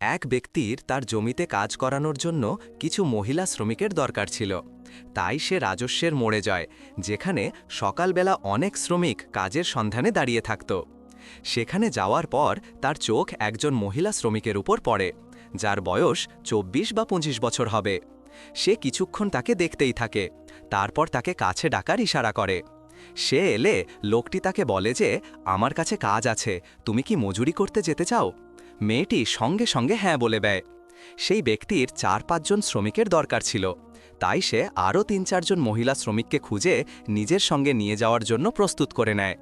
এক ব্যক্তির তার জমিতে কাজ করানোর জন্য কিছু মহিলা শ্রমিকের দরকার ছিল। তাই সে রাজস্বের মোড়ে যায়, যেখানে সকালবেলা অনেক শ্রমিক কাজের সন্ধানে দাঁড়িয়ে থাকত। সেখানে যাওয়ার পর তার চোখ একজন মহিলা শ্রমিকের উপর পড়ে, যার বয়স চব্বিশ বা পঁচিশ বছর হবে। সে কিছুক্ষণ তাকে দেখতেই থাকে, তারপর তাকে কাছে ডাকার ইশারা করে। সে এলে লোকটি তাকে বলে যে, আমার কাছে কাজ আছে, তুমি কি মজুরি করতে যেতে চাও? মেয়েটি সঙ্গে সঙ্গে হ্যাঁ বলে দেয়। সেই ব্যক্তির চার পাঁচজন শ্রমিকের দরকার ছিল। তাই সে আরও তিন চারজন মহিলা শ্রমিককে খুঁজে নিজের সঙ্গে নিয়ে যাওয়ার জন্য প্রস্তুত করে নেয়।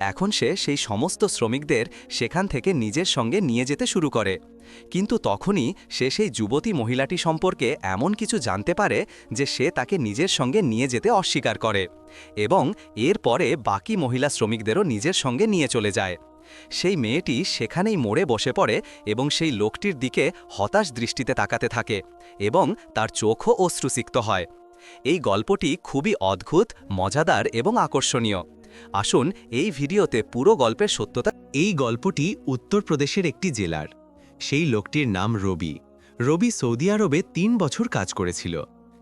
এখন সে সেই সমস্ত শ্রমিকদের সেখান থেকে নিজের সঙ্গে নিয়ে যেতে শুরু করে। কিন্তু তখনই সে সেই যুবতী মহিলাটি সম্পর্কে এমন কিছু জানতে পারে যে সে তাকে নিজের সঙ্গে নিয়ে যেতে অস্বীকার করে এবং এরপরে বাকি মহিলা শ্রমিকদেরও নিজের সঙ্গে নিয়ে চলে যায়। সেই মেয়েটি সেখানেই মোড়ে বসে পড়ে এবং সেই লোকটির দিকে হতাশ দৃষ্টিতে তাকাতে থাকে এবং তার চোখও অশ্রুসিক্ত হয়। এই গল্পটি খুবই অদ্ভুত, মজাদার এবং আকর্ষণীয়। আসুন এই ভিডিওতে পুরো গল্পের সত্যতা এই গল্পটি উত্তরপ্রদেশের একটি জেলার। সেই লোকটির নাম রবি। রবি সৌদি আরবে তিন বছর কাজ করেছিল।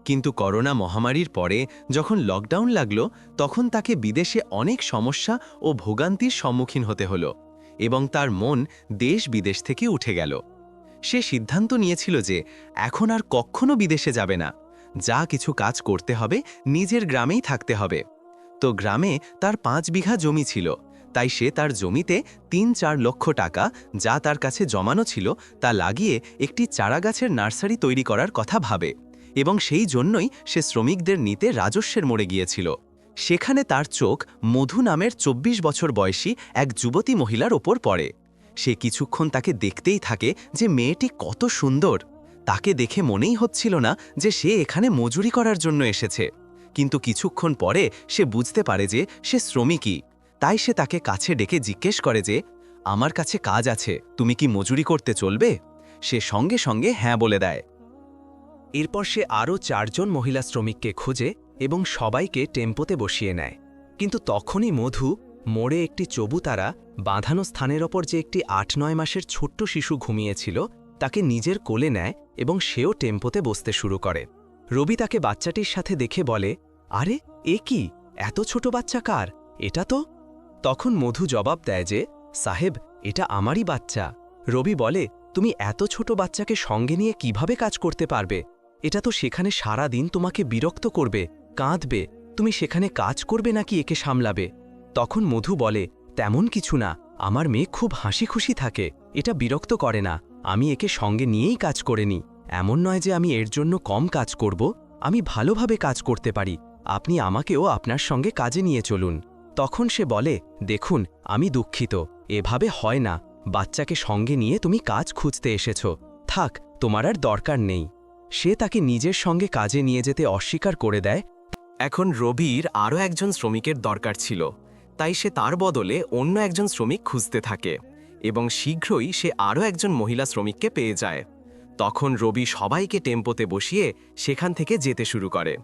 কিন্তু করোনা মহামারীর পরে যখন লকডাউন লাগল, তখন তাকে বিদেশে অনেক সমস্যা ও ভোগান্তির সম্মুখীন হতে হলো এবং তার মন দেশ বিদেশ থেকে উঠে গেল। সে সিদ্ধান্ত নিয়েছিল যে এখন আর কখনো বিদেশে যাবে না। যা কিছু কাজ করতে হবে, নিজের গ্রামেই থাকতে হবে। তো গ্রামে তার পাঁচ বিঘা জমি ছিল। তাই সে তার জমিতে তিন চার লক্ষ টাকা যা তার কাছে জমানো ছিল, তা লাগিয়ে একটি চারাগাছের নার্সারি তৈরি করার কথা ভাবে। এবং সেই জন্যই সে শ্রমিকদের নিতে রাজস্বের মোড়ে গিয়েছিল। সেখানে তার চোখ মধু নামের ২৪ বছর বয়সী এক যুবতী মহিলার ওপর পড়ে। সে কিছুক্ষণ তাকে দেখতেই থাকে যে মেয়েটি কত সুন্দর। তাকে দেখে মনেই হচ্ছিল না যে সে এখানে মজুরি করার জন্য এসেছে। কিন্তু কিছুক্ষণ পরে সে বুঝতে পারে যে সে শ্রমিকই। তাই সে তাকে কাছে ডেকে জিজ্ঞেস করে যে, আমার কাছে কাজ আছে, তুমি কি মজুরি করতে চলবে? সে সঙ্গে সঙ্গে হ্যাঁ বলে দেয়। এরপর সে আরও চারজন মহিলা শ্রমিককে খোঁজে এবং সবাইকে টেম্পোতে বসিয়ে নেয়। কিন্তু তখনই মধু মোড়ে একটি চবুতারা বাঁধানো স্থানের ওপর যে একটি আট নয় মাসের ছোট্ট শিশু ঘুমিয়েছিল, তাকে নিজের কোলে নেয় এবং সেও টেম্পোতে বসতে শুরু করে। রবি তাকে বাচ্চাটির সাথে দেখে বলে, আরে, এ কি? এত ছোট বাচ্চা কার? এটা তো? তখন মধু জবাব দেয় যে, সাহেব, এটা আমারই বাচ্চা। রবি বলে, তুমি এত ছোট বাচ্চাকে সঙ্গে নিয়ে কীভাবে কাজ করতে পারবে? এটা তো সেখানে সারা দিন তোমাকে বিরক্ত করবে, কাঁদবে। তুমি সেখানে কাজ করবে নাকি একে সামলাবে? তখন মধু বলে, তেমন কিছু না, আমার মেয়ে খুব হাসি খুশি থাকে, এটা বিরক্ত করে না, আমি একে সঙ্গে নিয়েই কাজ করে নিই। এমন নয় যে আমি এর জন্য কম কাজ করব, আমি ভালোভাবে কাজ করতে পারি, আপনি আমাকেও আপনার সঙ্গে কাজে নিয়ে চলুন। তখন সে বলে, দেখুন, আমি দুঃখিত, এভাবে হয় না, বাচ্চাকে সঙ্গে নিয়ে তুমি কাজ খুঁজতে এসেছ। থাক, তোমার আর দরকার নেই। সে তাকে নিজের সঙ্গে কাজে নিয়ে যেতে অস্বীকার করে দেয়। এখন রবির আরও একজন শ্রমিকের দরকার ছিল, তাই সে তার বদলে অন্য একজন শ্রমিক খুঁজতে থাকে এবং শীঘ্রই সে আরও একজন মহিলা শ্রমিককে পেয়ে যায়। তখন রবি সবাইকে টেম্পোতে বসিয়ে সেখান থেকে যেতে শুরু করে।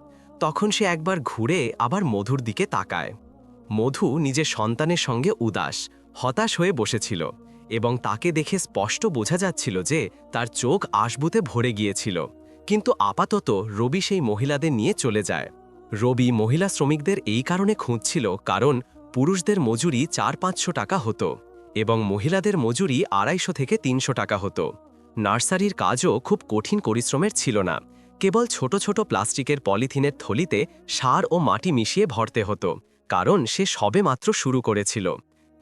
তখন সে একবার ঘুরে আবার মধুর দিকে তাকায়। মধু নিজের সন্তানের সঙ্গে উদাস, হতাশ হয়ে বসেছিল এবং তাকে দেখে স্পষ্ট বোঝা যাচ্ছিল যে তার চোখ আসবুতে ভরে গিয়েছিল। কিন্তু আপাতত রবি সেই মহিলাদের নিয়ে চলে যায়। রবি মহিলা শ্রমিকদের এই কারণে খুঁজছিল কারণ পুরুষদের মজুরি চার পাঁচশো টাকা হতো এবং মহিলাদের মজুরি আড়াইশো থেকে তিনশো টাকা হতো। নার্সারির কাজও খুব কঠিন পরিশ্রমের ছিল না। কেবল ছোট ছোট প্লাস্টিকের পলিথিনের থলিতে সার ও মাটি মিশিয়ে ভরতে হতো, কারণ সে সবে মাত্র শুরু করেছিল।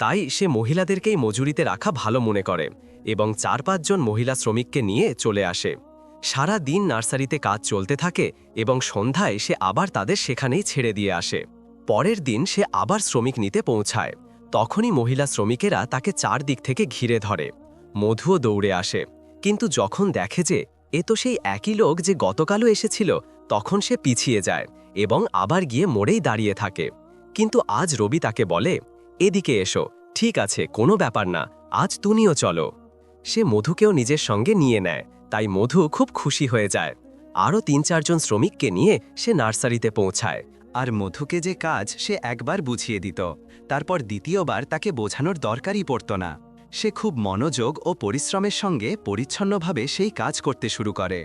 তাই সে মহিলাদেরকেই মজুরিতে রাখা ভালো মনে করে এবং চার পাঁচজন মহিলা শ্রমিককে নিয়ে চলে আসে। সারা দিন নার্সারিতে কাজ চলতে থাকে এবং সন্ধ্যায় সে আবার তাদের সেখানেই ছেড়ে দিয়ে আসে। পরের দিন সে আবার শ্রমিক নিতে পৌঁছায়। তখনই মহিলা শ্রমিকেরা তাকে চারদিক থেকে ঘিরে ধরে। মধুও দৌড়ে আসে। কিন্তু যখন দেখে যে এ তো সেই একই লোক যে গতকালও এসেছিল, তখন সে পিছিয়ে যায় এবং আবার গিয়ে মোড়েই দাঁড়িয়ে থাকে। কিন্তু আজ রবি তাকে বলে, এদিকে এসো, ঠিক আছে, কোনো ব্যাপার না, আজ তুমিও চলো। সে মধুকেও নিজের সঙ্গে নিয়ে নেয়। তাই মধু খুব খুশি হয়ে যায়। আরও তিন চারজন শ্রমিককে নিয়ে সে নার্সারিতে পৌঁছায়। আর মধুকে যে কাজ সে একবার বুঝিয়ে দিত, তারপর দ্বিতীয়বার তাকে বোঝানোর দরকারই পড়ত না। সে খুব মনোযোগ ও পরিশ্রমের সঙ্গে পরিচ্ছন্নভাবে সেই কাজ করতে শুরু করে।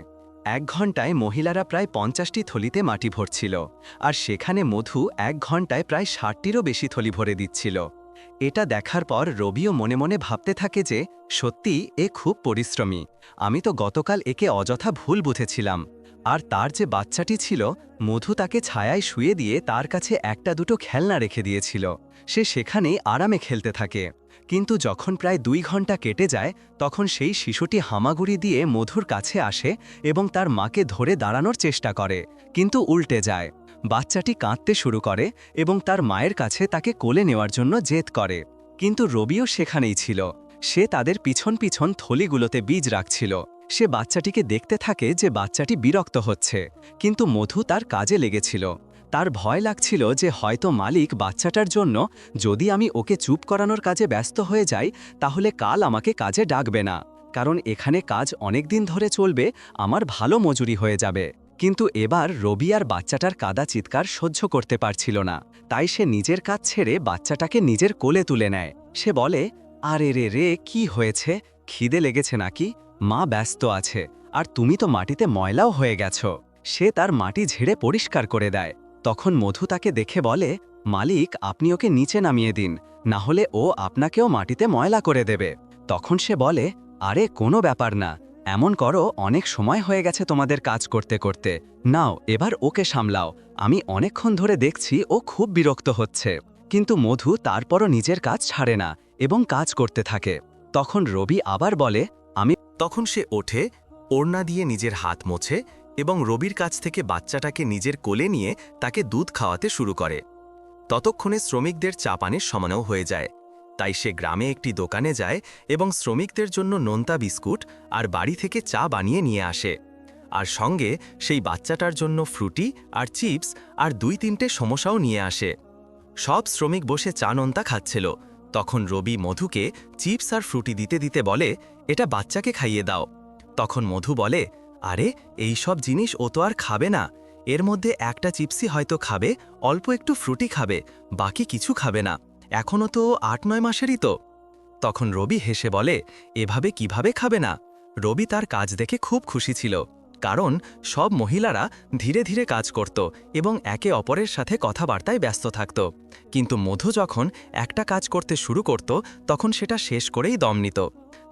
এক ঘন্টায় মহিলারা প্রায় পঞ্চাশটি থলিতে মাটি ভরছিল, আর সেখানে মধু এক ঘন্টায় প্রায় ষাটটিরও বেশি থলি ভরে দিচ্ছিল। এটা দেখার পর রবিও মনে মনে ভাবতে থাকে যে, সত্যি এ খুব পরিশ্রমী। আমি তো গতকাল একে অযথা ভুল বুঝেছিলাম। আর তার যে বাচ্চাটি ছিল, মধু তাকে ছায়ায় শুয়ে দিয়ে তার কাছে একটা দুটো খেলনা রেখে দিয়েছিল। সে সেখানেই আরামে খেলতে থাকে। কিন্তু যখন প্রায় দুই ঘণ্টা কেটে যায়, তখন সেই শিশুটি হামাগুড়ি দিয়ে মধুর কাছে আসে এবং তার মাকে ধরে দাঁড়ানোর চেষ্টা করে, কিন্তু উল্টে যায়। বাচ্চাটি কাঁদতে শুরু করে এবং তার মায়ের কাছে তাকে কোলে নেওয়ার জন্য জেদ করে। কিন্তু রবিও সেখানেই ছিল। সে তাদের পিছন পিছন থলিগুলোতে বীজ রাখছিল। সে বাচ্চাটিকে দেখতে থাকে যে বাচ্চাটি বিরক্ত হচ্ছে। কিন্তু মধু তার কাজে লেগেছিল। তার ভয় লাগছিল যে হয়তো মালিক বাচ্চাটার জন্য, যদি আমি ওকে চুপ করানোর কাজে ব্যস্ত হয়ে যাই, তাহলে কাল আমাকে কাজে ডাকবে না। কারণ এখানে কাজ অনেক দিন ধরে চলবে, আমার ভালো মজুরি হয়ে যাবে। কিন্তু এবার রবি আর বাচ্চাটার কাদা চিৎকার সহ্য করতে পারছিল না। তাই সে নিজের কাজ ছেড়ে বাচ্চাটাকে নিজের কোলে তুলে নেয়। সে বলে, আরে রে রে, কি হয়েছে? খিদে লেগেছে নাকি? মা ব্যস্ত আছে, আর তুমি তো মাটিতে ময়লাও হয়ে গেছো। সে তার মাটি ঝেড়ে পরিষ্কার করে দেয়। তখন মধু তাকে দেখে বলে, মালিক, আপনি ওকে নিচে নামিয়ে দিন, না হলে ও আপনাকেও মাটিতে ময়লা করে দেবে। তখন সে বলে, আরে, কোনো ব্যাপার না এমন করো, অনেক সময় হয়ে গেছে তোমাদের কাজ করতে করতে। নাও, এবার ওকে সামলাও। আমি অনেকক্ষণ ধরে দেখছি ও খুব বিরক্ত হচ্ছে। কিন্তু মধু তারপরও নিজের কাজ ছাড়ে না এবং কাজ করতে থাকে। তখন রবি আবার বলে, আমি তখন সে ওঠে, ওড়না দিয়ে নিজের হাত মোছে এবং রবির কাছ থেকে বাচ্চাটাকে নিজের কোলে নিয়ে তাকে দুধ খাওয়াতে শুরু করে। ততক্ষণে শ্রমিকদের চা পানের সমানও হয়ে যায়। তাই সে গ্রামে একটি দোকানে যায় এবং শ্রমিকদের জন্য নোনতা বিস্কুট আর বাড়ি থেকে চা বানিয়ে নিয়ে আসে। আর সঙ্গে সেই বাচ্চাটার জন্য ফ্রুটি আর চিপস আর দুই তিনটে সমস্যাও নিয়ে আসে। সব শ্রমিক বসে চা নোনতা খাচ্ছিল। তখন রবি মধুকে চিপস আর ফ্রুটি দিতে দিতে বলে, এটা বাচ্চাকে খাইয়ে দাও। তখন মধু বলে, আরে, এই সব জিনিস ও তো আর খাবে না। এর মধ্যে একটা চিপসই হয়তো খাবে, অল্প একটু ফ্রুটি খাবে, বাকি কিছু খাবে না। এখনও তো আট, নয় মাসেরই তো। তখন রবি হেসে বলে, এভাবে কীভাবে খাবে না? রবি তার কাজ দেখে খুব খুশি ছিল, কারণ সব মহিলারা ধীরে ধীরে কাজ করত এবং একে অপরের সাথে কথাবার্তায় ব্যস্ত থাকত। কিন্তু মধু যখন একটা কাজ করতে শুরু করত, তখন সেটা শেষ করেই দম নিত।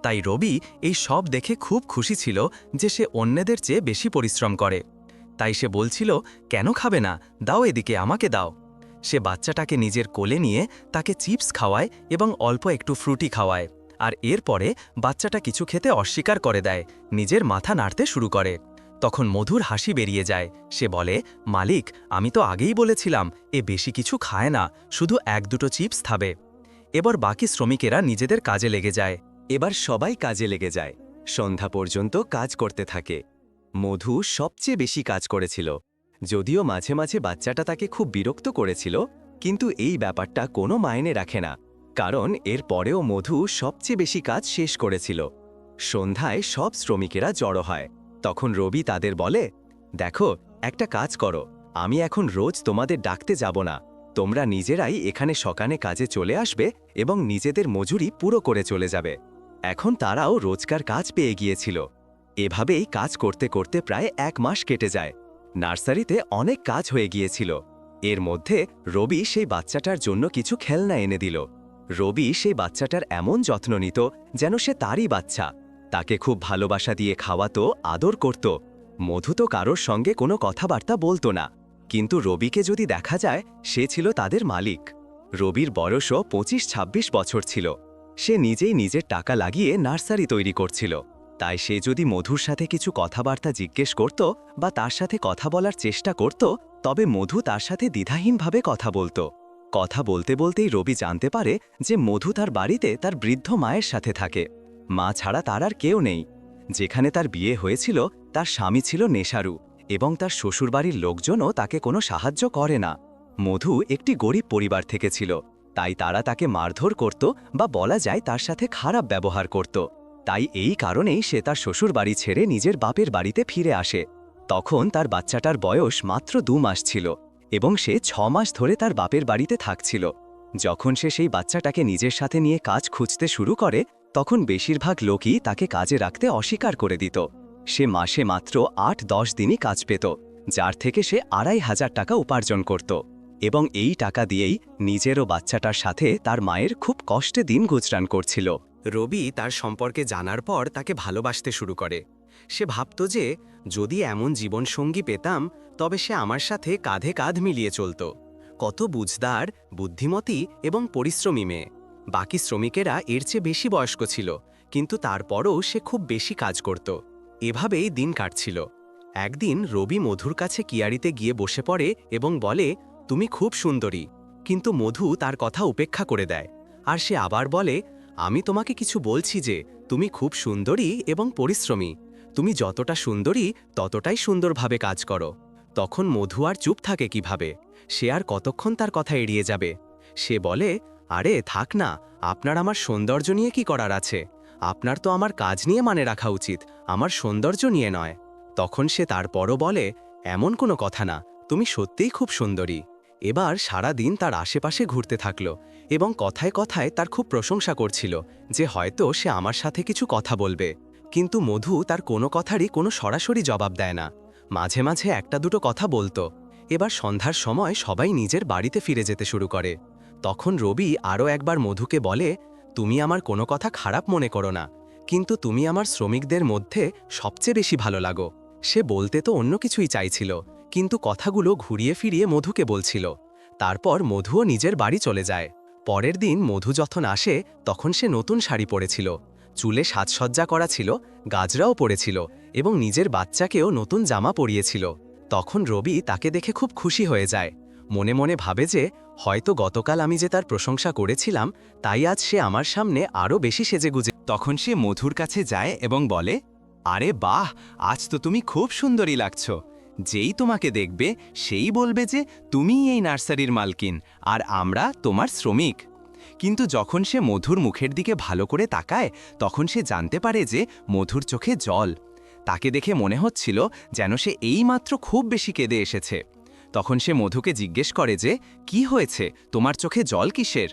তাই রবি এই সব দেখে খুব খুশি ছিল যে সে অন্যদের চেয়ে বেশি পরিশ্রম করে। তাই সে বলছিল, কেন খাবে না? দাও এদিকে, আমাকে দাও। সে বাচ্চাটাকে নিজের কোলে নিয়ে তাকে চিপস খাওয়ায় এবং অল্প একটু ফ্রুটি খাওয়ায়। আর এরপরে বাচ্চাটা কিছু খেতে অস্বীকার করে দেয়, নিজের মাথা নাড়তে শুরু করে। তখন মধুর হাসি বেরিয়ে যায়। সে বলে, মালিক, আমি তো আগেই বলেছিলাম, এ বেশি কিছু খায় না, শুধু এক দুটো চিপস খাবে। এবার বাকি শ্রমিকেরা নিজেদের কাজে লেগে যায়। এবার সবাই কাজে লেগে যায়। সন্ধ্যা পর্যন্ত কাজ করতে থাকে। মধু সবচেয়ে বেশি কাজ করেছিল। যদিও মাঝে মাঝে বাচ্চাটা তাকে খুব বিরক্ত করেছিল, কিন্তু এই ব্যাপারটা কোনো মায়নে রাখে না, কারণ এর পরেও মধু সবচেয়ে বেশি কাজ শেষ করেছিল। সন্ধ্যায় সব শ্রমিকেরা জড়ো হয়। তখন রবি তাদের বলে, দেখো, একটা কাজ করো, আমি এখন রোজ তোমাদের ডাকতে যাব না। তোমরা নিজেরাই এখানে সকানে কাজে চলে আসবে এবং নিজেদের মজুরি পুরো করে চলে যাবে। এখন তারাও রোজকার কাজ পেয়ে গিয়েছিল। এভাবেই কাজ করতে করতে প্রায় এক মাস কেটে যায়। নার্সারিতে অনেক কাজ হয়ে গিয়েছিল। এর মধ্যে রবি সেই বাচ্চাটার জন্য কিছু খেলনা এনে দিল। রবি সেই বাচ্চাটার এমন যত্ন নিত যেন সে তারই বাচ্চা। তাকে খুব ভালোবাসা দিয়ে খাওয়াতো, আদর করত। মধু তো কারোর সঙ্গে কোনো কথাবার্তা বলতো না। কিন্তু রবিকে যদি দেখা যায়, সে ছিল তাদের মালিক। রবির বয়সও পঁচিশ ছাব্বিশ বছর ছিল। সে নিজেই নিজের টাকা লাগিয়ে নার্সারি তৈরি করছিল। তাই সে যদি মধুর সাথে কিছু কথাবার্তা জিজ্ঞেস করত বা তার সাথে কথা বলার চেষ্টা করত, তবে মধু তার সাথে দ্বিধাহীনভাবে কথা বলতো। কথা বলতে বলতেই রবি জানতে পারে যে মধু তার বাড়িতে তার বৃদ্ধ মায়ের সাথে থাকে। মা ছাড়া তার আর কেউ নেই। যেখানে তার বিয়ে হয়েছিল, তার স্বামী ছিল নেশারু এবং তার শ্বশুরবাড়ির লোকজনও তাকে কোনো সাহায্য করে না। মধু একটি গরিব পরিবার থেকে ছিল, তাই তারা তাকে মারধর করত বা বলা যায় তার সাথে খারাপ ব্যবহার করত। তাই এই কারণেই সে তার শ্বশুর বাড়ি ছেড়ে নিজের বাপের বাড়িতে ফিরে আসে। তখন তার বাচ্চাটার বয়স মাত্র দু মাস ছিল এবং সে ছ মাস ধরে তার বাপের বাড়িতে থাকছিল। যখন সে সেই বাচ্চাটাকে নিজের সাথে নিয়ে কাজ খুঁজতে শুরু করে, তখন বেশিরভাগ লোকই তাকে কাজে রাখতে অস্বীকার করে দিত। সে মাসে মাত্র আট দশ দিনই কাজ পেত, যার থেকে সে আড়াই হাজার টাকা উপার্জন করত এবং এই টাকা দিয়েই নিজেরও বাচ্চাটার সাথে তার মায়ের খুব কষ্টে দিন গুজরান করছিল। রবি তার সম্পর্কে জানার পর তাকে ভালোবাসতে শুরু করে। সে ভাবত যে, যদি এমন জীবনসঙ্গী পেতাম, তবে সে আমার সাথে কাঁধে কাঁধ মিলিয়ে চলত। কত বুঝদার, বুদ্ধিমতী এবং পরিশ্রমী মেয়ে। বাকি শ্রমিকেরা এর চেয়ে বেশি বয়স্ক ছিল, কিন্তু তারপরও সে খুব বেশি কাজ করত। এভাবেই দিন কাটছিল। একদিন রবি মধুর কাছে কিয়ারিতে গিয়ে বসে পড়ে এবং বলে, তুমি খুব সুন্দরী। কিন্তু মধু তার কথা উপেক্ষা করে দেয়। আর সে আবার বলে আমি তোমাকে কিছু বলছি যে, তুমি খুব সুন্দরী এবং পরিশ্রমী। তুমি যতটা সুন্দরী, ততটাই সুন্দরভাবে কাজ করো। তখন মধু আর চুপ থাকে কীভাবে? সে আর কতক্ষণ তার কথা এড়িয়ে যাবে? সে বলে, আরে, থাক না, আপনার আমার সৌন্দর্য নিয়ে কি করার আছে? আপনার তো আমার কাজ নিয়ে মানে রাখা উচিত, আমার সৌন্দর্য নিয়ে নয়। তখন সে তারপরও বলে, এমন কোনো কথা না, তুমি সত্যিই খুব সুন্দরী। এবার সারা দিন তার আশেপাশে ঘুরতে থাকল এবং কথায় কথায় তার খুব প্রশংসা করছিল যে হয়তো সে আমার সাথে কিছু কথা বলবে। কিন্তু মধু তার কোনো কথারই কোনো সরাসরি জবাব দেয় না। মাঝে মাঝে একটা দুটো কথা বলতো। এবার সন্ধ্যার সময় সবাই নিজের বাড়িতে ফিরে যেতে শুরু করে। তখন রবি আরও একবার মধুকে বলে, তুমি আমার কোনো কথা খারাপ মনে করো না, কিন্তু তুমি আমার শ্রমিকদের মধ্যে সবচেয়ে বেশি ভালো লাগো। সে বলতে তো অন্য কিছুই চাইছিল। কিন্তু কথাগুলো ঘুরিয়ে ফিরিয়ে মধুকে বলছিল। তারপর মধুও নিজের বাড়ি চলে যায়। পরের দিন মধু যখন আসে, তখন সে নতুন শাড়ি পরেছিল। চুলে সাজসজ্জা করা ছিল, গাজরাও পরেছিল এবং নিজের বাচ্চাকেও নতুন জামা পরিয়েছিল। তখন রবি তাকে দেখে খুব খুশি হয়ে যায়। মনে মনে ভাবে যে, হয়তো গতকাল আমি যে তার প্রশংসা করেছিলাম, তাই আজ সে আমার সামনে আরও বেশি সেজেগুজে। তখন সে মধুর কাছে যায় এবং বলে, আরে বাহ! আজ তো তুমি খুব সুন্দরী লাগছ। যেই তোমাকে দেখবে, সেই বলবে যে তুমিই এই নার্সারির মালকিন, আর আমরা তোমার শ্রমিক। কিন্তু যখন সে মধুর মুখের দিকে ভালো করে তাকায়, তখন সে জানতে পারে যে মধুর চোখে জল। তাকে দেখে মনে হচ্ছিল যেন সে এইমাত্র খুব বেশি কেঁদে এসেছে। তখন সে মধুকে জিজ্ঞেস করে যে, কি হয়েছে? তোমার চোখে জল কিসের?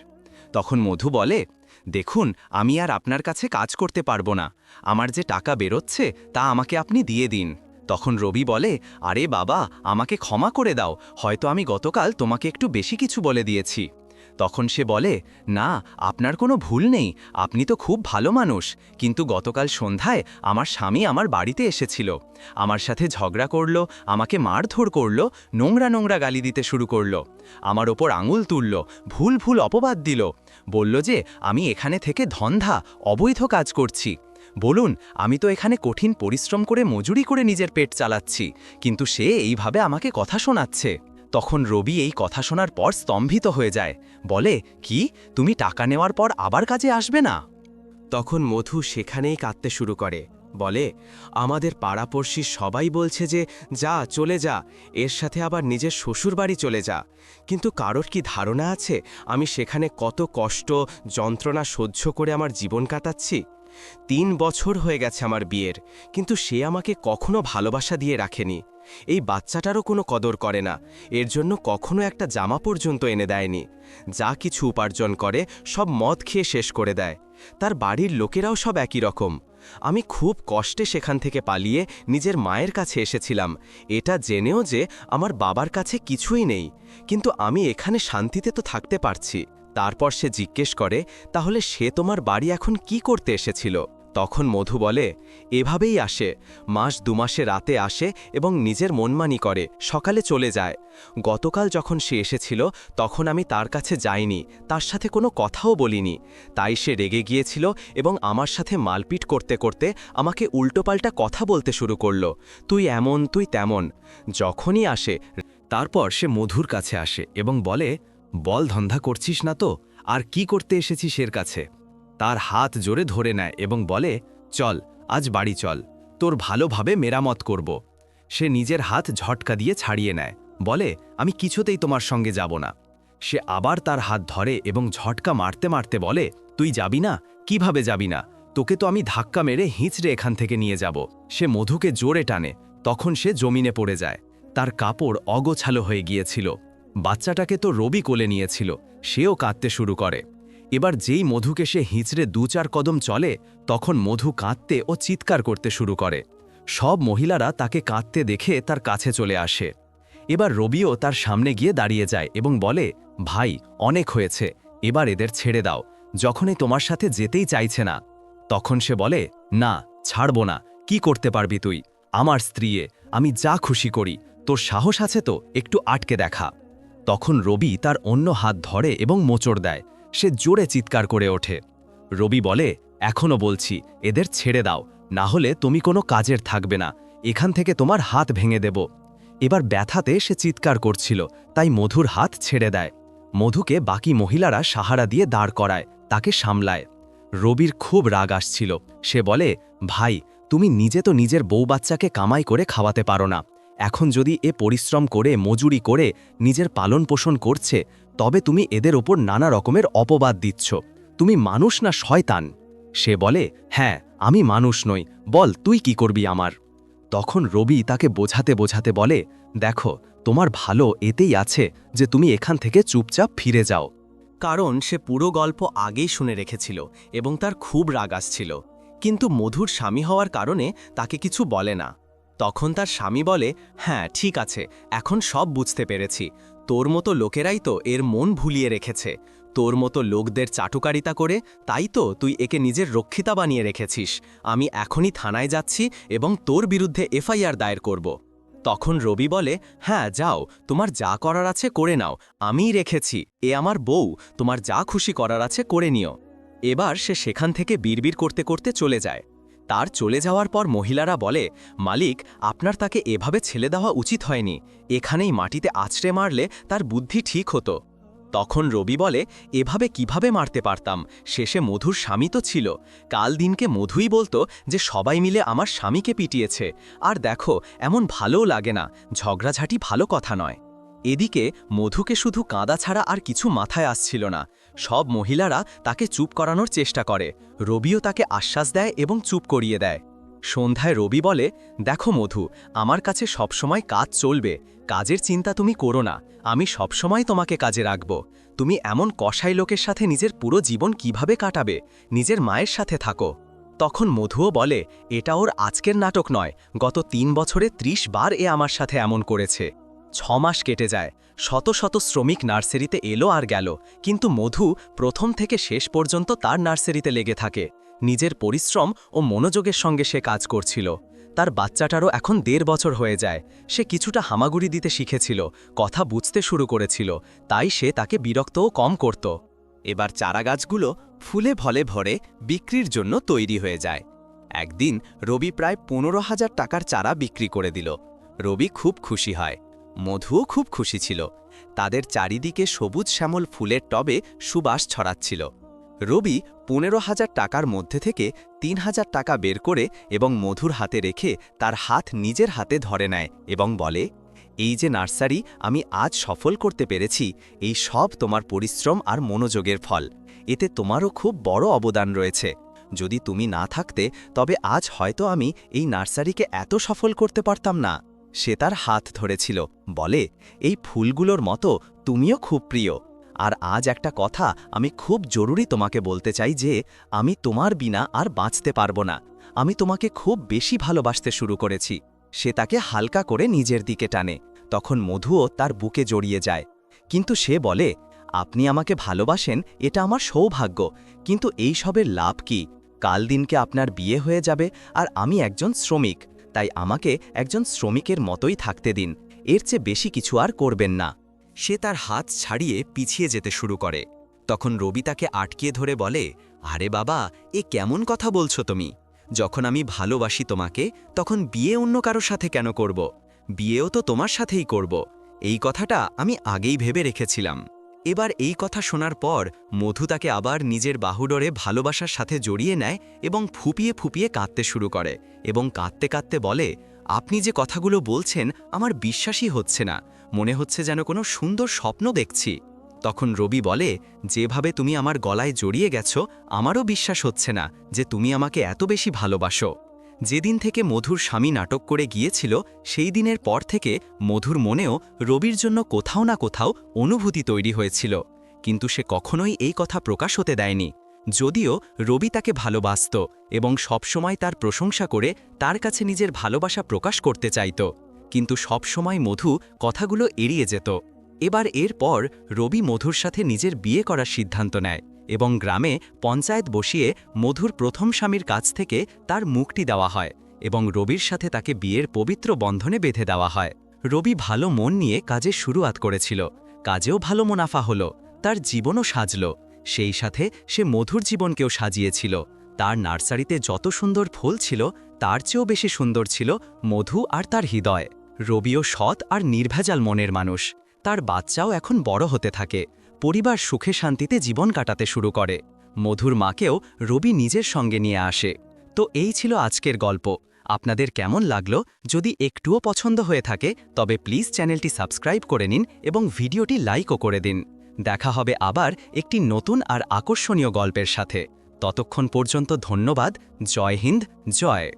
তখন মধু বলে, দেখুন, আমি আর আপনার কাছে কাজ করতে পারব না। আমার যে টাকা বেরোচ্ছে, তা আমাকে আপনি দিয়ে দিন। তখন রবি বলে, আরে বাবা, আমাকে ক্ষমা করে দাও, হয়তো আমি গতকাল তোমাকে একটু বেশি কিছু বলে দিয়েছি। তখন সে বলে, না, আপনার কোনো ভুল নেই, আপনি তো খুব ভালো মানুষ, কিন্তু গতকাল সন্ধ্যায় আমার স্বামী আমার বাড়িতে এসেছিল। আমার সাথে ঝগড়া করল, আমাকে মারধর করল, নোংরা নোংরা গালি দিতে শুরু করল। আমার ওপর আঙুল তুলল, ভুল ভুল অপবাদ দিল। বলল যে, আমি এখানে থেকে ধন্ধা, অবৈধ কাজ করছি। বলুন, আমি তো এখানে কঠিন পরিশ্রম করে মজুরি করে নিজের পেট চালাচ্ছি, কিন্তু সে এইভাবে আমাকে কথা শোনাচ্ছে। তখন রবি এই কথা শোনার পর স্তম্ভিত হয়ে যায়, বলে, কি? তুমি টাকা নেওয়ার পর আবার কাজে আসবে না? তখন মধু সেখানেই কাঁদতে শুরু করে, বলে, আমাদের পাড়াপড়শি সবাই বলছে যে, যা, চলে যা, এর সাথে আবার নিজের শ্বশুর বাড়ি চলে যা। কিন্তু কারোর কি ধারণা আছে, আমি সেখানে কত কষ্ট, যন্ত্রণা সহ্য করে আমার জীবন কাটাচ্ছি? তিন বছর হয়ে গেছে আমার বিয়ের, কিন্তু সে আমাকে কখনো ভালোবাসা দিয়ে রাখেনি। এই বাচ্চাটারও কোনো কদর করে না, এর জন্য কখনো একটা জামা পর্যন্ত এনে দেয়নি। যা কিছু উপার্জন করে, সব মদ খেয়ে শেষ করে দেয়। তার বাড়ির লোকেরাও সব একই রকম। আমি খুব কষ্টে সেখান থেকে পালিয়ে নিজের মায়ের কাছে এসেছিলাম। এটা জেনেও যে আমার বাবার কাছে কিছুই নেই, কিন্তু আমি এখানে শান্তিতে তো থাকতে পারছি। তারপর সে জিজ্ঞেস করে, তাহলে সে তোমার বাড়ি এখন কি করতে এসেছিল? তখন মধু বলে, এভাবেই আসে। মাস দুমাসে রাতে আসে এবং নিজের মনমানি করে, সকালে চলে যায়। গতকাল যখন সে এসেছিল, তখন আমি তার কাছে যাইনি, তার সাথে কোনো কথাও বলিনি। তাই সে রেগে গিয়েছিল এবং আমার সাথে মালপিট করতে করতে আমাকে উল্টোপাল্টা কথা বলতে শুরু করল, তুই এমন, তুই তেমন। যখনই আসে, তারপর সে মধুর কাছে আসে এবং বলে বল ধন্ধা করছিস না তো? আর কি করতে এসেছিস এর কাছে? তার হাত জোরে ধরে নেয় এবং বলে, চল, আজ বাড়ি চল। তোর ভালোভাবে মেরামত করব। সে নিজের হাত ঝটকা দিয়ে ছাড়িয়ে নেয়। বলে, আমি কিছুতেই তোমার সঙ্গে যাব না। সে আবার তার হাত ধরে এবং ঝটকা মারতে মারতে বলে, তুই যাবি না? কীভাবে যাবি না? তোকে তো আমি ধাক্কা মেরে হিঁচড়ে এখান থেকে নিয়ে যাব। সে মধুকে জোরে টানে। তখন সে জমিনে পড়ে যায়। তার কাপড় অগোছালো হয়ে গিয়েছিল। বাচ্চাটাকে তো রবি কোলে নিয়েছিল, সেও কাঁদতে শুরু করে। এবার যেই মধুকে সে হিঁচড়ে দু চার কদম চলে, তখন মধু কাঁদতে ও চিৎকার করতে শুরু করে। সব মহিলারা তাকে কাঁদতে দেখে তার কাছে চলে আসে। এবার রবিও তার সামনে গিয়ে দাঁড়িয়ে যায় এবং বলে, ভাই, অনেক হয়েছে, এবার এদের ছেড়ে দাও। যখনই তোমার সাথে যেতেই চাইছে না। তখন সে বলে, না, ছাড়ব না, কি করতে পারবি তুই? আমার স্ত্রীয়ে আমি যা খুশি করি। তোর সাহস আছে তো, একটু আটকে দেখা। তখন রবি তার অন্য হাত ধরে এবং মোচড় দেয়। সে জোরে চিৎকার করে ওঠে। রবি বলে এখনও বলছি, এদের ছেড়ে দাও। না হলে তুমি কোনো কাজের থাকবে না। এখান থেকে তোমার হাত ভেঙে দেব। এবার ব্যথাতে সে চিৎকার করছিল, তাই মধুর হাত ছেড়ে দেয়। মধুকে বাকি মহিলারা সাহারা দিয়ে দাঁড় করায়, তাকে সামলায়। রবির খুব রাগ আসছিল। সে বলে, ভাই, তুমি নিজে তো নিজের বউ বাচ্চাকে কামাই করে খাওয়াতে পারো না। এখন যদি এ পরিশ্রম করে, মজুরি করে, নিজের পালন পোষণ করছে, তবে তুমি এদের ওপর নানা রকমের অপবাদ দিচ্ছ। তুমি মানুষ না শয়তান? সে বলে হ্যাঁ আমি মানুষ নই। বল, তুই কি করবি আমার? তখন রবি তাকে বোঝাতে বোঝাতে বলে, দেখো, তোমার ভালো এতেই আছে যে তুমি এখান থেকে চুপচাপ ফিরে যাও। কারণ সে পুরো গল্প আগেই শুনে রেখেছিল এবং তার খুব রাগ আসছিল। কিন্তু মধুর স্বামী হওয়ার কারণে তাকে কিছু বলে না। তখন তার স্বামী বলে হ্যাঁ ঠিক আছে, এখন সব বুঝতে পেরেছি। তোর মতো লোকেরাই তো এর মন ভুলিয়ে রেখেছে। তোর মতো লোকদের চাটুকারিতা করে তাই তো তুই একে নিজের রক্ষিতা বানিয়ে রেখেছিস। আমি এখনই থানায় যাচ্ছি এবং তোর বিরুদ্ধে এফআইআর দায়ের করব। তখন রবি বলে হ্যাঁ যাও, তোমার যা করার আছে করে নাও, আমিই রেখেছি, এ আমার বউ, তোমার যা খুশি করার আছে করে নিও। এবার সে সেখান থেকে বিড়বিড় করতে করতে চলে যায়। তার চলে যাওয়ার পর মহিলারা বলে, মালিক, আপনার তাকে এভাবে ছেলে দেওয়া উচিত হয়নি। এখানেই মাটিতে আছড়ে মারলে তার বুদ্ধি ঠিক হতো। তখন রবি বলে, এভাবে কীভাবে মারতে পারতাম? শেষে মধুর স্বামী তো ছিল। কাল দিনকে মধুই বলতো যে সবাই মিলে আমার স্বামীকে পিটিয়েছে। আর দেখো, এমন ভালোও লাগে না। ঝগড়াঝাটি ভালো কথা নয়। এদিকে মধুকে শুধু কাঁদা ছাড়া আর কিছু মাথায় আসছিল না। সব মহিলারা তাকে চুপ করানোর চেষ্টা করে। রবিও তাকে আশ্বাস দেয় এবং চুপ করিয়ে দেয়। সন্ধ্যায় রবি বলে, দেখো মধু, আমার কাছে সবসময় কাজ চলবে। কাজের চিন্তা তুমি করো না। আমি সবসময় তোমাকে কাজে রাখব। তুমি এমন কষাই লোকের সাথে নিজের পুরো জীবন কীভাবে কাটাবে? নিজের মায়ের সাথে থাকো। তখন মধুও বলে, এটা ওর আজকের নাটক নয়। গত তিন বছরে ত্রিশ বার এ আমার সাথে এমন করেছে। ছ মাস কেটে যায়। শত শত শ্রমিক নার্সারিতে এলো আর গেল। কিন্তু মধু প্রথম থেকে শেষ পর্যন্ত তার নার্সারিতে লেগে থাকে। নিজের পরিশ্রম ও মনোযোগের সঙ্গে সে কাজ করছিল। তার বাচ্চাটারও এখন দেড় বছর হয়ে যায়। সে কিছুটা হামাগুড়ি দিতে শিখেছিল, কথা বুঝতে শুরু করেছিল। তাই সে তাকে বিরক্তও কম করত। এবার চারাগাছগুলো ফুলে ভলে ভরে বিক্রির জন্য তৈরি হয়ে যায়। একদিন রবি প্রায় পনেরো হাজার টাকার চারা বিক্রি করে দিল। রবি খুব খুশি হয়। মধুও খুব খুশি ছিল। তাদের চারিদিকে সবুজ শ্যামল ফুলের টবে সুবাস ছড়াচ্ছিল। রবি পনেরো হাজার টাকার মধ্যে থেকে তিন হাজার টাকা বের করে এবং মধুর হাতে রেখে তার হাত নিজের হাতে ধরে নেয় এবং বলে, এই যে নার্সারি, আমি আজ সফল করতে পেরেছি। এই সব তোমার পরিশ্রম আর মনোযোগের ফল। এতে তোমারও খুব বড় অবদান রয়েছে। যদি তুমি না থাকতে, তবে আজ হয়তো আমি এই নার্সারিকে এত সফল করতে পারতাম না। সে তার হাত ধরেছিল, বলে, এই ফুলগুলোর মতো তুমিও খুব প্রিয়। আর আজ একটা কথা আমি খুব জরুরি তোমাকে বলতে চাই যে, আমি তোমার বিনা আর বাঁচতে পারব না। আমি তোমাকে খুব বেশি ভালোবাসতে শুরু করেছি। সে তাকে হালকা করে নিজের দিকে টানে। তখন মধুও তার বুকে জড়িয়ে যায়। কিন্তু সে বলে, আপনি আমাকে ভালোবাসেন, এটা আমার সৌভাগ্য। কিন্তু এই সবের লাভ কি? কাল দিনকে আপনার বিয়ে হয়ে যাবে, আর আমি একজন শ্রমিক। তাই আমাকে একজন শ্রমিকের মতোই থাকতে দিন, এর চেয়ে বেশি কিছু আর করবেন না। সে তার হাত ছাড়িয়ে পিছিয়ে যেতে শুরু করে। তখন রবি তাকে আটকিয়ে ধরে বলে, আরে বাবা, এ কেমন কথা বলছো তুমি? যখন আমি ভালোবাসি তোমাকে, তখন বিয়ে অন্য কারোর সাথে কেন করব? বিয়েও তো তোমার সাথেই করব। এই কথাটা আমি আগেই ভেবে রেখেছিলাম। এবার এই কথা শোনার পর মধু তাকে আবার নিজের বাহুডরে ভালোবাসার সাথে জড়িয়ে নেয় এবং ফুপিয়ে ফুপিয়ে কাঁদতে শুরু করে এবং কাঁদতে কাঁদতে বলে, আপনি যে কথাগুলো বলছেন আমার বিশ্বাসই হচ্ছে না। মনে হচ্ছে যেন কোনো সুন্দর স্বপ্ন দেখছি। তখন রবি বলে, যেভাবে তুমি আমার গলায় জড়িয়ে গেছো, আমারও বিশ্বাস হচ্ছে না যে তুমি আমাকে এত বেশি ভালোবাসো। যেদিন থেকে মধুর স্বামী নাটক করে গিয়েছিল, সেই দিনের পর থেকে মধুর মনেও রবির জন্য কোথাও না কোথাও অনুভূতি তৈরি হয়েছিল। কিন্তু সে কখনোই এই কথা প্রকাশ হতে দেয়নি। যদিও রবি তাকে ভালোবাসত এবং সবসময় তার প্রশংসা করে তার কাছে নিজের ভালোবাসা প্রকাশ করতে চাইত। কিন্তু সবসময় মধু কথাগুলো এড়িয়ে যেত। এবার এরপর রবি মধুর সাথে নিজের বিয়ে করার সিদ্ধান্ত নেয়। এবং গ্রামে পঞ্চায়েত বসিয়ে মধুর প্রথম স্বামীর কাছ থেকে তার মুক্তি দেওয়া হয় এবং রবির সাথে তাকে বিয়ের পবিত্র বন্ধনে বেঁধে দেওয়া হয়। রবি ভালো মন নিয়ে কাজে শুরুয়াত করেছিল। কাজেও ভালো মুনাফা হলো, তার জীবনও সাজল। সেই সাথে সে মধুর জীবনকেও সাজিয়েছিল। তার নার্সারিতে যত সুন্দর ফুল ছিল, তার চেয়েও বেশি সুন্দর ছিল মধু আর তার হৃদয়। রবিও সৎ আর নির্ভেজাল মনের মানুষ। তার বাচ্চাও এখন বড় হতে থাকে। পরিবার সুখে শান্তিতে জীবন কাটাতে শুরু করে। মধুর মাকেও রবি নিজের সঙ্গে নিয়ে আসে। তো এই ছিল আজকের গল্প। আপনাদের কেমন লাগল? যদি একটুও পছন্দ হয়ে থাকে, তবে প্লিজ চ্যানেলটি সাবস্ক্রাইব করে নিন এবং ভিডিওটি লাইকও করে দিন। দেখা হবে আবার একটি নতুন আর আকর্ষণীয় গল্পের সাথে। ততক্ষণ পর্যন্ত ধন্যবাদ। জয় হিন্দ, জয়।